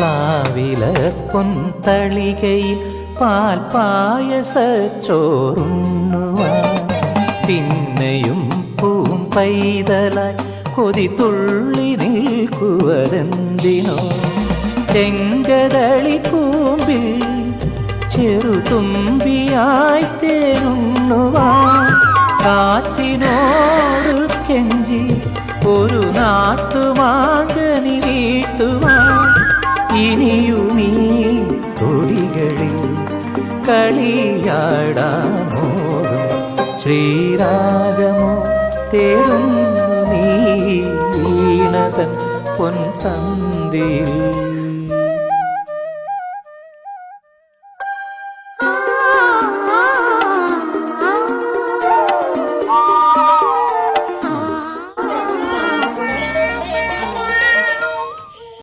പ്ലാവില പൊന്തളികയിൽ പാൽ പായസച്ചോറുണ്ണുവാൻ പിന്നെയും പൂം പൈതലായി കൊതി തുള്ളി നിൽക്കുവതെന്തിനോ. ചെങ്കതളി കൂമ്പിൽ ചെറുതുമ്പിയായി തേനുണ്ണുവാൻ. കാറ്റിനോട് കെഞ്ചി ഒരു വീട്ടുവാൻ ഇനിയുമീ തൊടികളിൽ കളിയാടാമോ? ശ്രീരാഗമോ തേടുന്നു നീ പൊൻ പൊൻതന്തിയിൽ.